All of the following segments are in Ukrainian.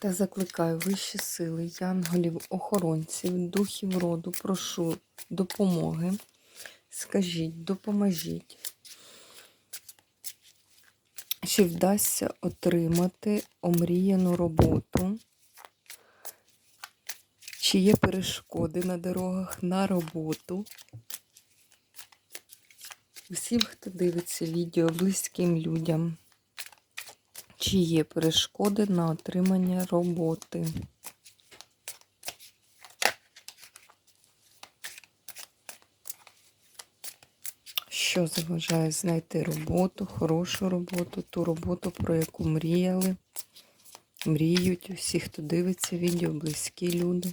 Та закликаю вищі сили, янголів, охоронців, духів роду, прошу допомоги. Скажіть, допоможіть, чи вдасться отримати омріяну роботу, чи є перешкоди на дорогах на роботу. Всім, хто дивиться відео близьким людям, чи є перешкоди на отримання роботи. Що заважає знайти роботу, хорошу роботу, ту роботу, про яку мріяли, мріють усі, хто дивиться відео, близькі люди.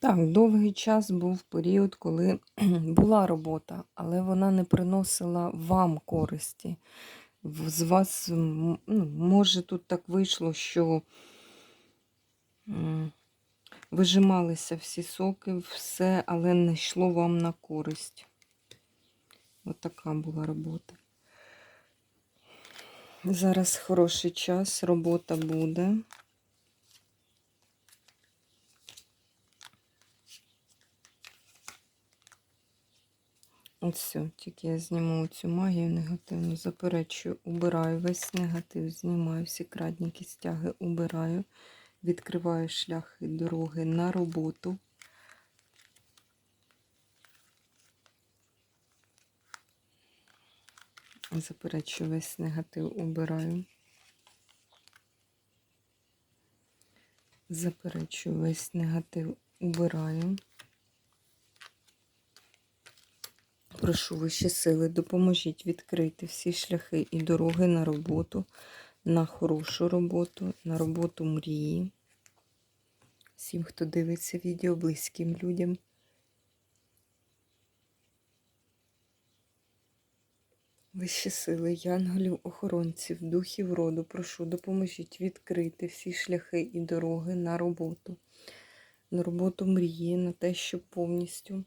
Так, довгий час був період, коли була робота, але вона не приносила вам користі. З вас, ну, може, тут так вийшло, що вижималися всі соки, все, але не йшло вам на користь. От була робота. Зараз хороший час, робота буде. Все, тільки я зніму цю магію негативну, заперечую, убираю весь негатив, знімаю всі крадніки, стяги, убираю, відкриваю шляхи дороги на роботу. Заперечую весь негатив, убираю. Заперечую весь негатив, убираю. Прошу вищі сили, допоможіть відкрити всі шляхи і дороги на роботу, на хорошу роботу, на роботу мрії. Всім, хто дивиться відео, близьким людям. Вищі сили, янголів, охоронців, духів роду, прошу, допоможіть відкрити всі шляхи і дороги на роботу, на роботу мрії, на те, щоб повністю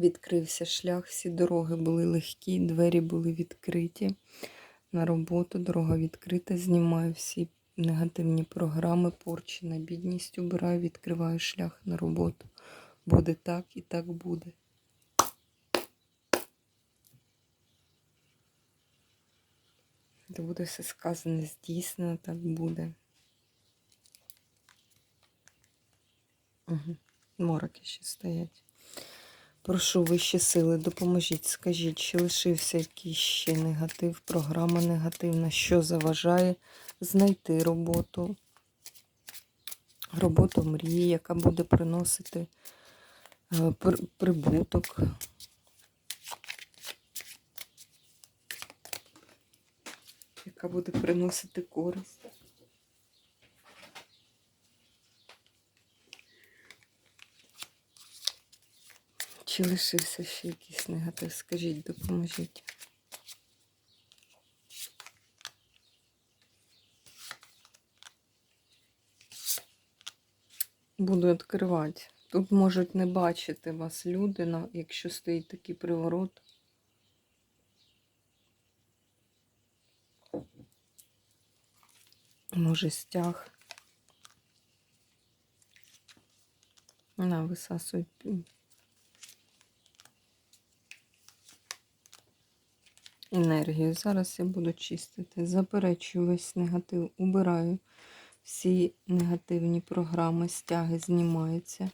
відкрився шлях, всі дороги були легкі, двері були відкриті. На роботу дорога відкрита, знімаю всі негативні програми, порчі на бідність, убираю, відкриваю шлях на роботу. Буде так і так буде. Де буде все сказане, здійснено, так буде. Угу. Мороки ще стоять. Прошу вищі сили, допоможіть, скажіть, чи лишився якийсь ще негатив, програма негативна, що заважає знайти роботу, роботу мрії, яка буде приносити е, прибуток. Яка буде приносити користь. Чи лишився ще якийсь негатив? Скажіть, допоможіть. Буду відкривати. Тут можуть не бачити вас люди, якщо стоїть такий приворот. Може, стяг. На, висасують. Енергію. Зараз я буду чистити. Заперечую весь негатив, убираю. Всі негативні програми, стяги знімаються.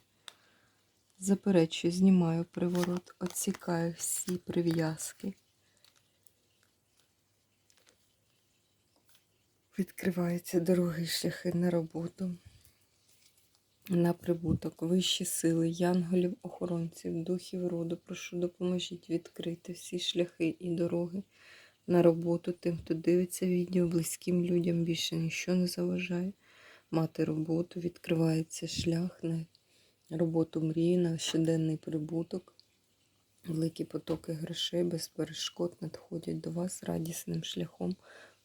Заперечую, знімаю приворот, отсікаю всі прив'язки. Відкриваються дороги шляхи на роботу, на прибуток, вищі сили, янголів, охоронців, духів роду. Прошу, допоможіть відкрити всі шляхи і дороги на роботу тим, хто дивиться відео, близьким людям більше нічого не заважає. Мати роботу, відкривається шлях на роботу мрії, на щоденний прибуток. Великі потоки грошей без перешкод надходять до вас радісним шляхом.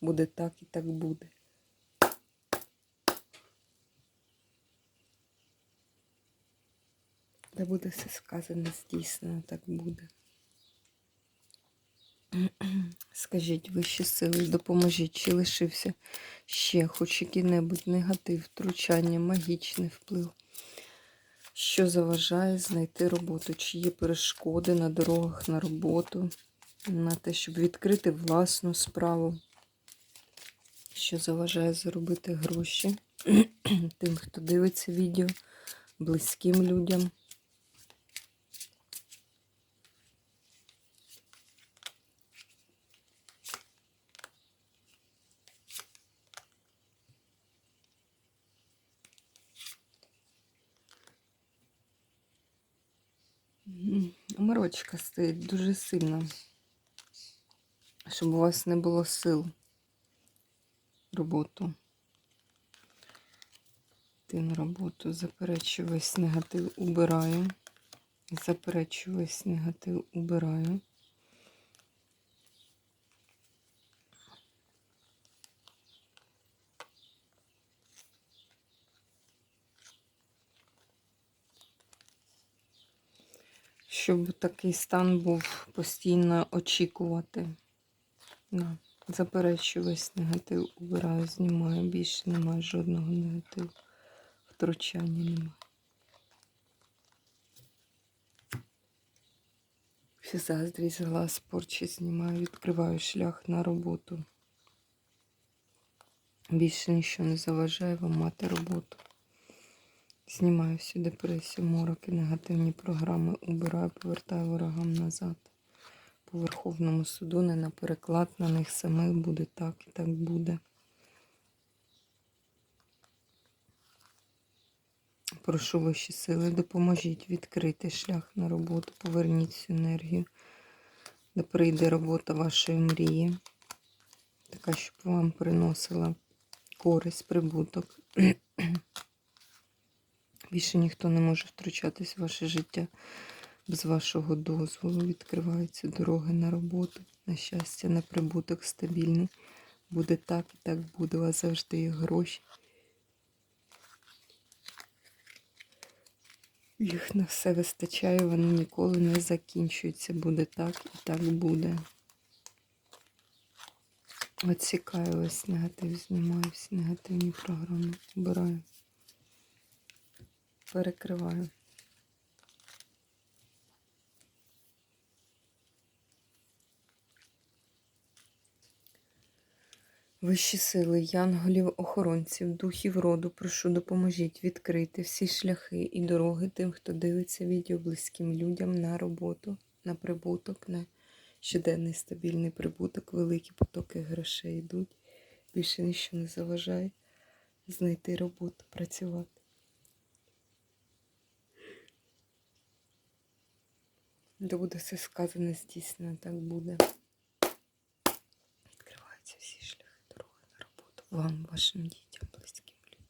Буде так і так буде. Де буде все сказано, здійснено, так буде. Скажіть вищі сили, допоможіть, чи лишився ще хоч який-небудь негатив, втручання, магічний вплив, що заважає знайти роботу, чи є перешкоди на дорогах на роботу, на те, щоб відкрити власну справу, що заважає заробити гроші тим, хто дивиться відео, близьким людям. Морочка стоїть дуже сильно, щоб у вас не було сил роботу. Ти на роботу заперечую весь негатив, убираю. Заперечу весь негатив, убираю. Щоб такий стан був постійно очікувати. Да. Заперечую весь негатив, убираю, знімаю. Більше немає жодного негативу. Втручання немає. Всі заздрість, глаз, порчі знімаю, відкриваю шлях на роботу. Більше нічого не заважає вам мати роботу. Знімаю всю депресію, мороки, негативні програми, убираю, повертаю ворогам назад. По Верховному суду не на переклад на них самих буде так і так буде. Прошу вищі сили, допоможіть відкрити шлях на роботу, поверніть всю енергію, де прийде робота вашої мрії, така, щоб вам приносила користь, прибуток. Більше ніхто не може втручатись в ваше життя. Без вашого дозволу відкриваються дороги на роботу, на щастя, на прибуток стабільний. Буде так і так буде. У вас завжди є гроші. Їх на все вистачає, вони ніколи не закінчуються. Буде так і так буде. Отсікаю ось негатив, знімаю всі негативні програми. Обираю. Перекриваю. Вищі сили, янголів, охоронців, духів роду, прошу, допоможіть відкрити всі шляхи і дороги тим, хто дивиться відео близьким людям на роботу, на прибуток, на щоденний стабільний прибуток, великі потоки грошей йдуть. Більше нічого не заважає знайти роботу, працювати. Де буде все сказане, здійснено, так буде. Відкриваються всі шляхи дороги на роботу. Вам, вашим дітям, близьким людям.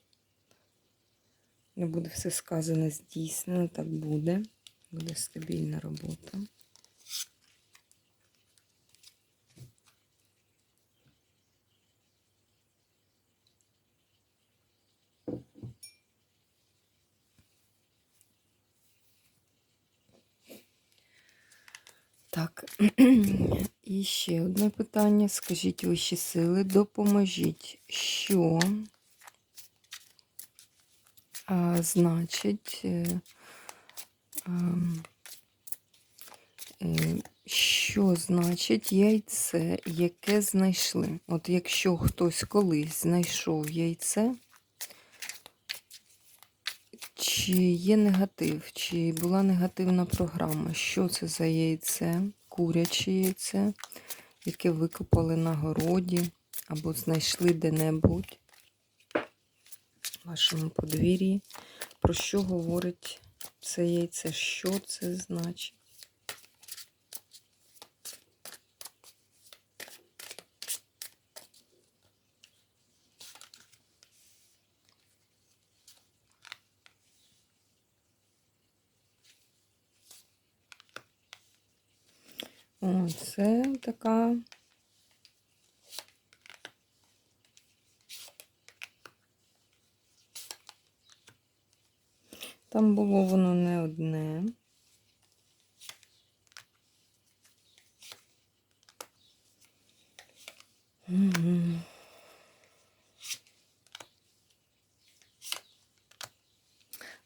Не буде все сказане, здійснено, так буде. Буде стабільна робота. Так, і ще одне питання. Скажіть вищі сили, допоможіть, що а, значить е, Ем, е, Що значить яйце, яке знайшли? От якщо хтось колись знайшов яйце, чи є негатив, чи була негативна програма? Що це за яйце? Куряче яйце, яке викопали на городі або знайшли де-небудь в вашому подвір'ї? Про що говорить це яйце? Що це значить? О, це така. Там було воно не одне.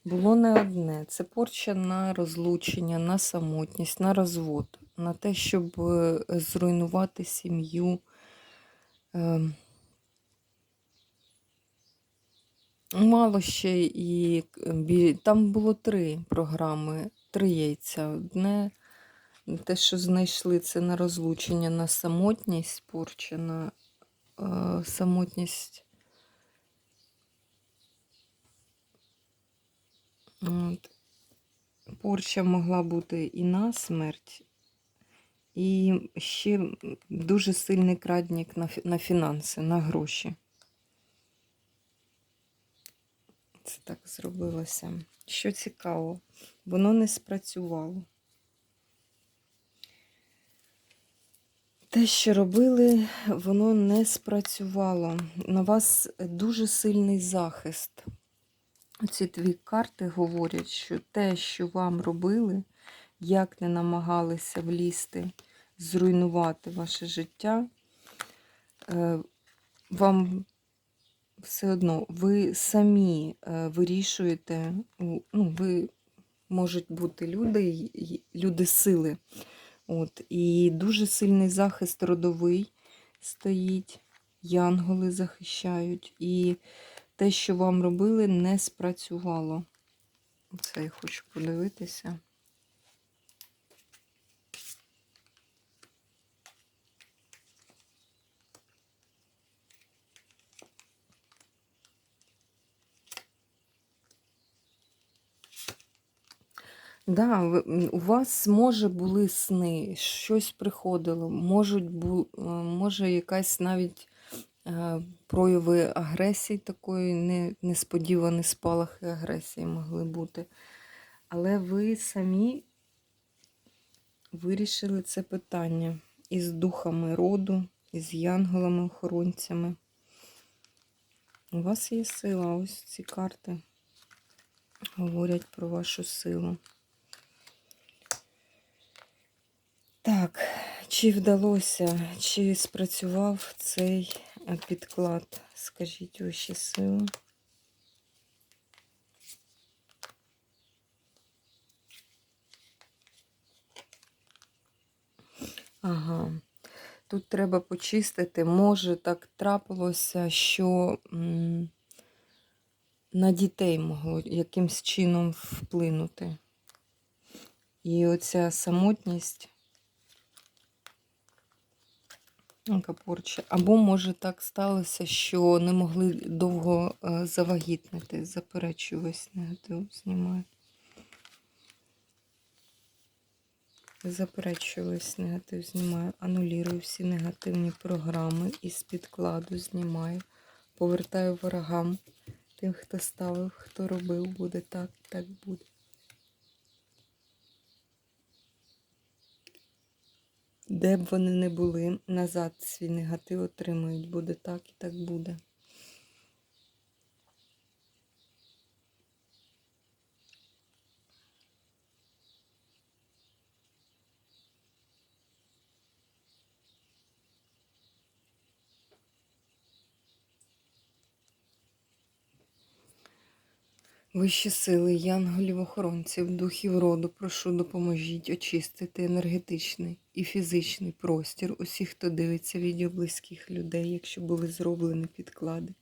Було не одне. Це порча на розлучення, на самотність, на розвод, на те, щоб е, зруйнувати сім'ю. Ем, Мало ще і там було три програми, три яйця. Одне те, що знайшли, це на розлучення, на самотність, порча на е, самотність. От. Порча могла бути і на смерть, і ще дуже сильний крадник на, на фінанси, на гроші. Це так зробилося. Що цікаво, воно не спрацювало. Те, що робили, воно не спрацювало. На вас дуже сильний захист. Ці дві карти говорять, що те, що вам робили, як не намагалися влізти, зруйнувати ваше життя, е, вам все одно ви самі е, вирішуєте, ну, ви можуть бути люди, люди сили. От, і дуже сильний захист родовий стоїть, янголи захищають. І те, що вам робили, не спрацювало. Це я хочу подивитися. Да, у вас може були сни, щось приходило, можуть бу, е, може якась навіть прояви агресії такої, не, несподівані спалахи агресії могли бути. Але ви самі вирішили це питання із духами роду, із янголами-охоронцями. У вас є сила, ось ці карти говорять про вашу силу. Так, чи вдалося, чи спрацював цей е, підклад? Скажіть ваші сили. Ага. Тут треба почистити. Може, так трапилося, що на дітей могло якимсь чином вплинути. І оця самотність. Яка. Або, може, так сталося, що не могли довго е, завагітнити. Заперечую весь негатив, знімаю. Заперечую весь негатив, знімаю. Анулірую всі негативні програми із підкладу знімаю. Повертаю ворогам. Тим, хто ставив, хто робив, буде так, так буде. Де б вони не були, назад свій негатив отримують. Буде так і так буде. Вищі сили, янголів, охоронців, духів роду, прошу допоможіть очистити енергетичний і фізичний простір усіх, хто дивиться відео близьких людей, якщо були зроблені підклади,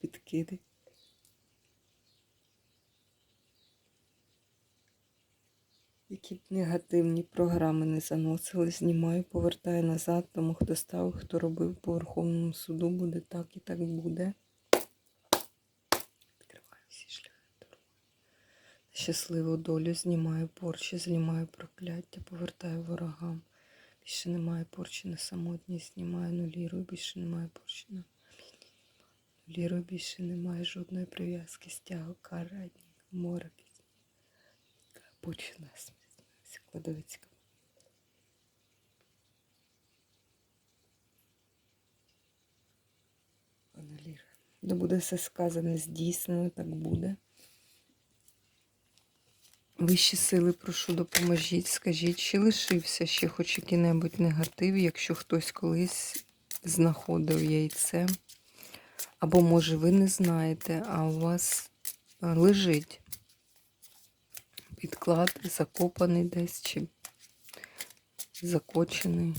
підкиди. Які б негативні програми не заносили, знімаю, повертаю назад, тому хто ставив, хто робив по Верховному суду, буде так і так буде. Відкриваю всі шляхи дороги. Щасливу долю знімаю порчі, знімаю прокляття, повертаю ворогам. Більше немає порчі на самотність, знімаю нулірую, більше немає порчі на нулірую, більше немає жодної прив'язки, стягу, карадні, морок. Почина смерть. Кладовицька. Пане Ліра. Да буде все сказане, здійснено, так буде. Вищі сили, прошу, допоможіть. Скажіть, чи лишився ще хоч який-небудь негатив, якщо хтось колись знаходив яйце? Або, може, ви не знаєте, а у вас лежить підклад закопаний десь чи закочений.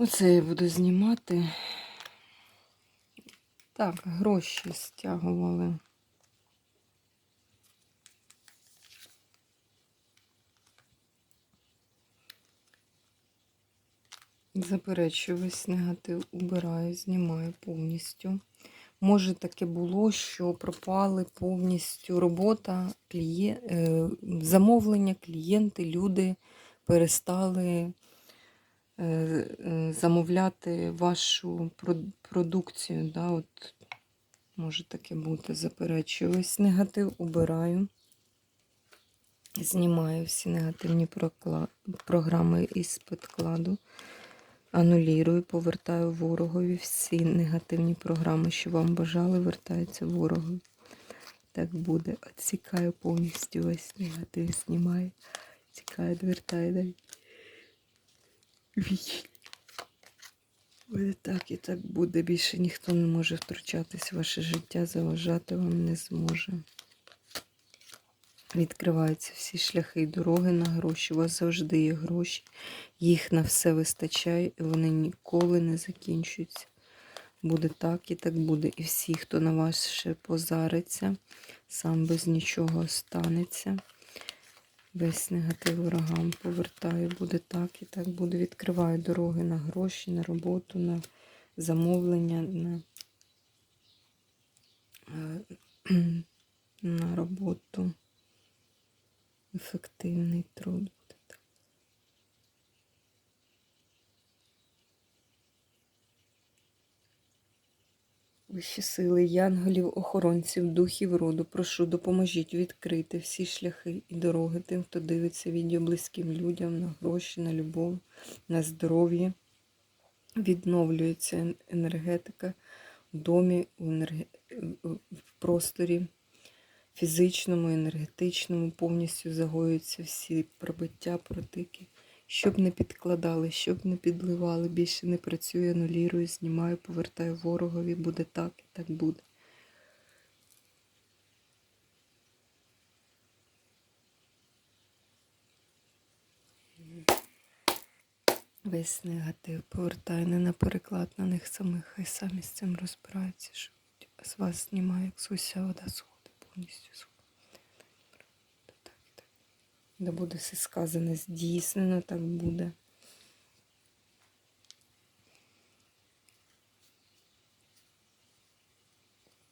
Оце я буду знімати. Так, гроші стягували. Заперечую, весь негатив убираю, знімаю повністю. Може, таке було, що пропали повністю робота, кліє... е, замовлення, клієнти, люди перестали замовляти вашу продукцію. Да? От, може таке бути, заперечую. Весь негатив убираю. Знімаю всі негативні програми із підкладу. Анулірую, повертаю ворогові всі негативні програми, що вам бажали, вертаються ворогові. Так буде. Отсікаю повністю весь негатив, знімаю. Тікаю, відвертаю дай. Буде так і так буде. Більше ніхто не може втручатись в ваше життя, заважати вам не зможе. Відкриваються всі шляхи і дороги на гроші. У вас завжди є гроші. Їх на все вистачає, і вони ніколи не закінчуються. Буде так і так буде. І всі, хто на вас ще позариться, сам без нічого останеться. Весь негатив ворогам повертаю. Буде так і так буде. Відкриваю дороги на гроші, на роботу, на замовлення, на, е, на роботу. Ефективний труд Вищі сили, янголів, охоронців, духів роду, прошу, допоможіть відкрити всі шляхи і дороги тим, хто дивиться відео близьким людям на гроші, на любов, на здоров'я. Відновлюється енергетика в домі, в, просторі фізичному, енергетичному, повністю загоюються всі пробиття, протики. Щоб не підкладали, щоб не підливали, більше не працює, анулірую, знімаю, повертаю ворогові, буде так і так буде. Весь негатив повертаю не на переклад на них самих, хай самі з цим розбираються, що з вас знімаю, як з уся вода сходить, повністю сходить. Да буде все сказане, здійснено, так буде.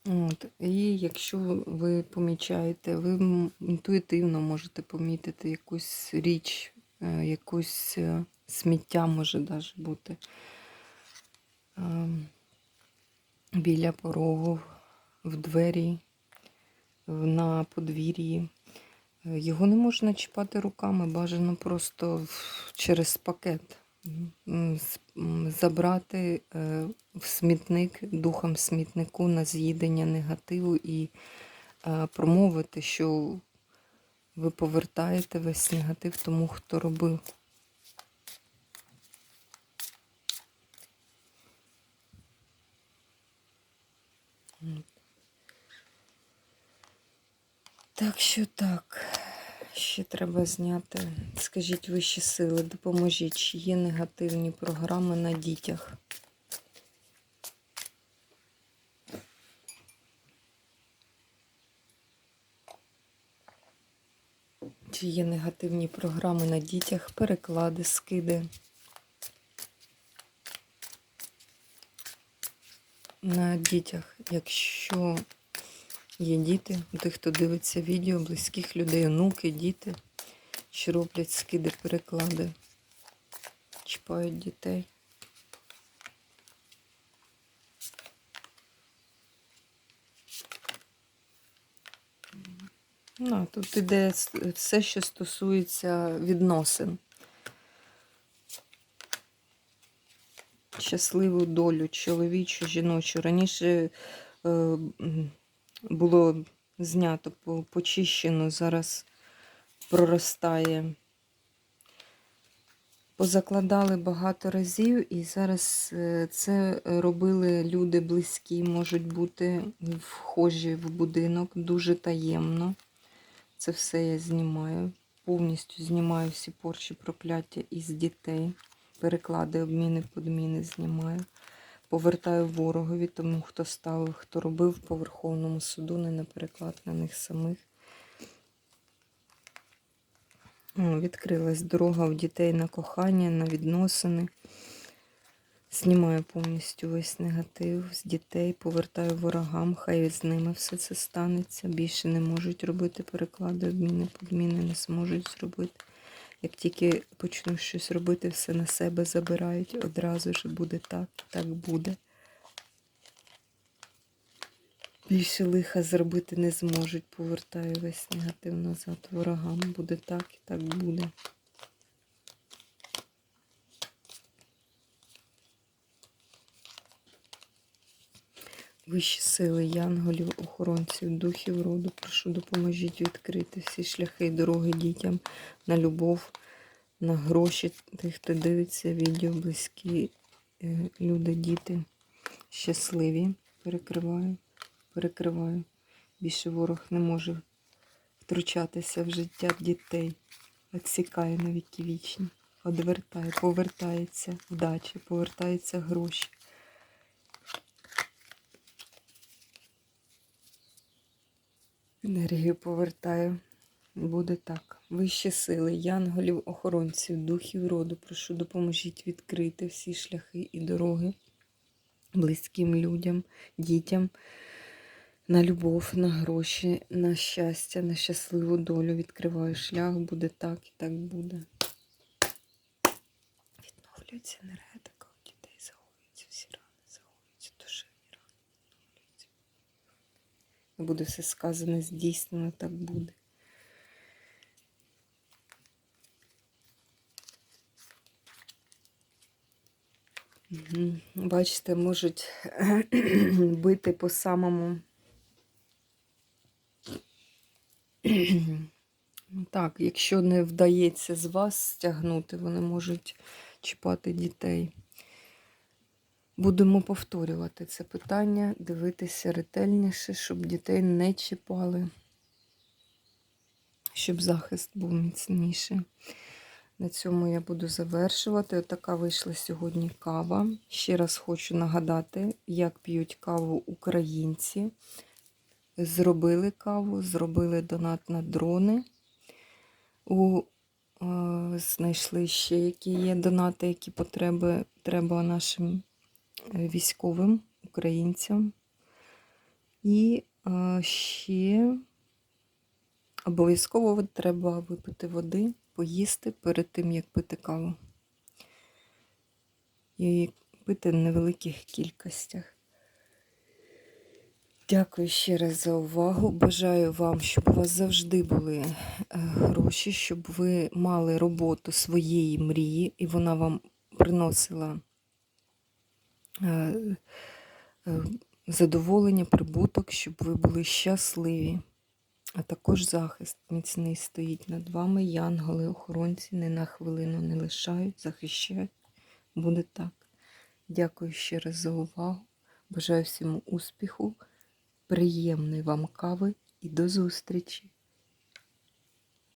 От, і якщо ви помічаєте, ви інтуїтивно можете помітити якусь річ, е, якусь е, сміття може навіть бути ем, біля порогу, в двері, на подвір'ї. Е, Його не можна чіпати руками, бажано просто через пакет забрати е, в смітник, духом смітнику на з'їдення негативу і е, промовити, що ви повертаєте весь негатив тому, хто робив. Так що так. Ще треба зняти. Скажіть вищі сили, допоможіть, чи є негативні програми на дітях. Чи є негативні програми на дітях, переклади, скиди. На дітях, якщо є діти, тих, хто дивиться відео, близьких людей, онуки, діти, що роблять скиди, переклади, чіпають дітей. Ну, тут іде все, що стосується відносин. Щасливу долю, чоловічу, жіночу. Раніше е, було знято, почищено, зараз проростає. Позакладали багато разів, і зараз е, це робили люди близькі, можуть бути вхожі в будинок дуже таємно. Це все я знімаю. Повністю знімаю всі порчі прокляття із дітей. Переклади, обміни, подміни знімаю. Повертаю ворогові, тому хто ставив, хто робив по Верховному суду, не на переклад на них самих. Відкрилась дорога у дітей на кохання, на відносини. Знімаю повністю весь негатив з дітей, повертаю ворогам, хай з ними все це станеться. Більше не можуть робити переклади, обміни, подміни не зможуть зробити. Як тільки почну щось робити, все на себе забирають. Одразу ж буде так, так буде. Більше лиха зробити не зможуть. Повертаю весь негатив назад ворогам. Буде так і так буде. Вищі сили, янголів, охоронців, духів роду, прошу допоможіть відкрити всі шляхи і дороги дітям на любов, на гроші тих, хто дивиться відео, близькі е, люди, діти щасливі. Перекриваю, перекриваю. Більше ворог не може втручатися в життя дітей. Відсікає на віки вічні. Одвертає, повертається вдача, повертаються гроші. Енергію повертаю. Буде так. Вищі сили, янголів, охоронців, духів роду. Прошу допоможіть відкрити всі шляхи і дороги близьким людям, дітям. На любов, на гроші, на щастя, на щасливу долю. Відкриваю шлях, буде так і так буде. Відновлюється енергетика у дітей, загоюються всі рани, загоюються душевні рани, відновлюються. Буде все сказане, здійснено, так буде. Бачите, можуть бити по самому. Так, якщо не вдається з вас стягнути, вони можуть чіпати дітей. Будемо повторювати це питання, дивитися ретельніше, щоб дітей не чіпали, щоб захист був міцніший. На цьому я буду завершувати. Отака вийшла сьогодні кава. Ще раз хочу нагадати, як п'ють каву українці. Зробили каву, зробили донат на дрони. У, е, знайшли ще, які є донати, які потреби треба нашим військовим українцям. І е, ще обов'язково треба випити води, поїсти перед тим, як пити каву. І пити в невеликих кількостях. Дякую ще раз за увагу. Бажаю вам, щоб у вас завжди були е, гроші, щоб ви мали роботу своєї мрії, і вона вам приносила задоволення, прибуток, щоб ви були щасливі. А також захист міцний стоїть над вами. Янголи-охоронці не на хвилину не лишають, захищають. Буде так. Дякую ще раз за увагу. Бажаю всім успіху, приємної вам кави і до зустрічі!